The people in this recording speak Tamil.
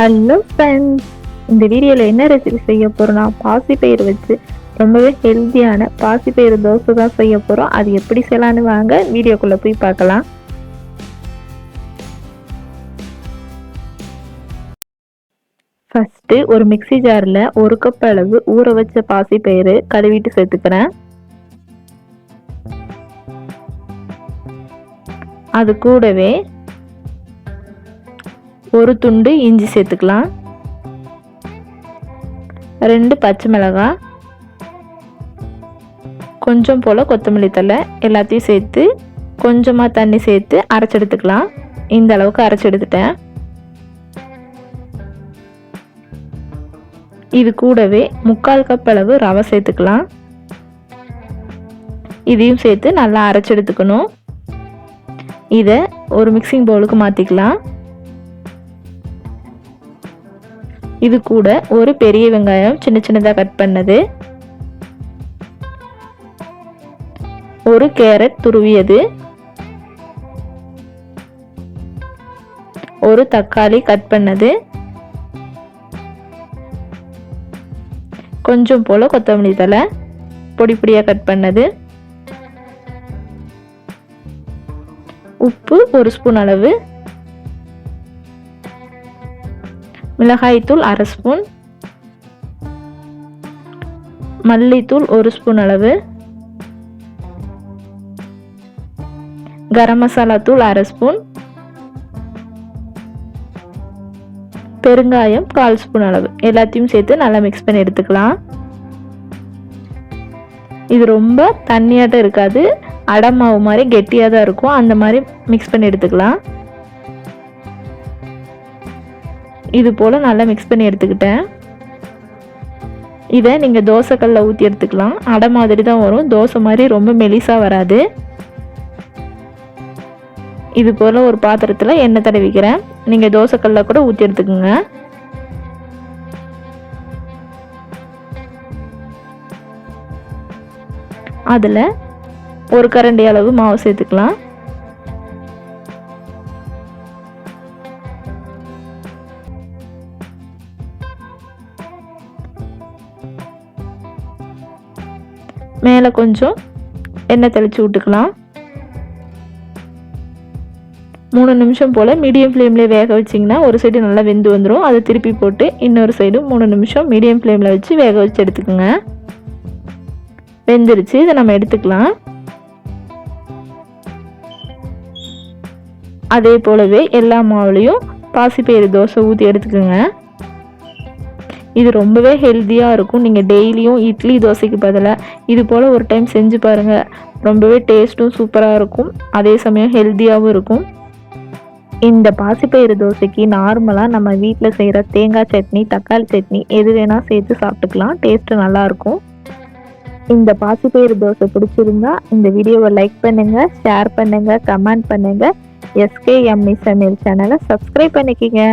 ஹலோ ஃப்ரெண்ட்ஸ் இந்த வீடியோவில் என்ன ரெசிபி செய்ய போகிறோம்னா பாசிப்பயிறு வச்சு ரொம்பவே ஹெல்த்தியான பாசிப்பயிறு தோசை தான் செய்ய போகிறோம் அது எப்படி செய்யலான்னு வாங்க வீடியோக்குள்ளே போய் பார்க்கலாம். ஃபஸ்ட்டு ஒரு மிக்ஸி ஜாரில் ஒரு கப் அளவு ஊற வச்ச பாசிப்பயிறு கழுவிட்டு சேர்த்துக்கிறேன். அது கூடவே ஒரு துண்டு இஞ்சி சேர்த்துக்கலாம். ரெண்டு பச்சை மிளகாய். கொஞ்சம் போல் கொத்தமல்லி தழை எல்லாத்தையும் சேர்த்து கொஞ்சமாக தண்ணி சேர்த்து அரைச்செடுத்துக்கலாம். இந்த அளவுக்கு அரைச்செடுத்துட்டேன். இது கூடவே முக்கால் கப் அளவு ரவை சேர்த்துக்கலாம். இதையும் சேர்த்து நல்லா அரைச்செடுத்துக்கணும். இதை ஒரு மிக்சிங் பவுலுக்கு மாற்றிக்கலாம் இது கூட ஒரு பெரிய வெங்காயம் சின்ன சின்னதாக கட் பண்ணது. ஒரு கேரட் துருவியது. ஒரு தக்காளி கட் பண்ணது. கொஞ்சம் போல கொத்தமல்லி தலை பொடி பொடியாக கட் பண்ணது. உப்பு ஒரு ஸ்பூன் அளவு. மிளகாய்த்தூள் அரை ஸ்பூன். மல்லித்தூள் ஒரு ஸ்பூன் அளவு. கரம் மசாலா தூள் அரை ஸ்பூன். பெருங்காயம் கால் ஸ்பூன் அளவு. எல்லாத்தையும் சேர்த்து நல்லா மிக்ஸ் பண்ணி எடுத்துக்கலாம். இது ரொம்ப தண்ணியாட்டம் இருக்காது. அடை மாவு மாதிரி கெட்டியாக தான் இருக்கும். அந்த மாதிரி மிக்ஸ் பண்ணி எடுத்துக்கலாம். இது போல் நல்லா மிக்ஸ் பண்ணி எடுத்துக்கிட்டேன். இதை நீங்கள் தோசைக்கல்லில் ஊற்றி எடுத்துக்கலாம். அடை மாதிரி தான் வரும். தோசை மாதிரி ரொம்ப மெலிசாக வராது. இது போல் ஒரு பாத்திரத்தில் எண்ணெய் தடவிக்கிறேன். நீங்கள் தோசைக்கல்லில் கூட ஊற்றி எடுத்துக்கோங்க. அதில் ஒரு கரண்டி அளவு மாவு சேர்த்துக்கலாம். மேலே கொஞ்சம் எண்ணெய் தெளித்து விட்டுக்கலாம். மூணு நிமிஷம் போல் மீடியம் ஃப்ளேம்லேயே வேக வச்சிங்கன்னா ஒரு சைடு நல்லா வெந்து வந்துடும் அதை திருப்பி போட்டு இன்னொரு சைடு மூணு நிமிஷம் மீடியம் ஃப்ளேமில் வச்சு வேக வச்சு எடுத்துக்கோங்க. வெந்துருச்சு இதை நம்ம எடுத்துக்கலாம். அதே போலவே எல்லா மாவுலேயும் பாசிப்பயிறு தோசை ஊற்றி எடுத்துக்கோங்க. இது ரொம்பவே ஹெல்த்தியாக இருக்கும். நீங்கள் டெய்லியும் இட்லி தோசைக்கு பதிலாக இது போல் ஒரு டைம் செஞ்சு பாருங்கள் ரொம்பவே டேஸ்ட்டும் சூப்பராக இருக்கும். அதே சமயம் ஹெல்த்தியாகவும் இருக்கும். இந்த பாசிப்பயிறு தோசைக்கு நார்மலாக நம்ம வீட்டில் செய்கிற தேங்காய் சட்னி தக்காளி சட்னி எது வேணால் சேர்த்து சாப்பிட்டுக்கலாம். டேஸ்ட்டு நல்லாயிருக்கும் இந்த பாசிப்பயிறு தோசை பிடிச்சிருந்தா இந்த வீடியோவை லைக் பண்ணுங்கள் ஷேர் பண்ணுங்கள் கமெண்ட் பண்ணுங்கள் எஸ்கேஎம்இ சமையல் சேனலை சப்ஸ்கிரைப் பண்ணிக்கிங்க.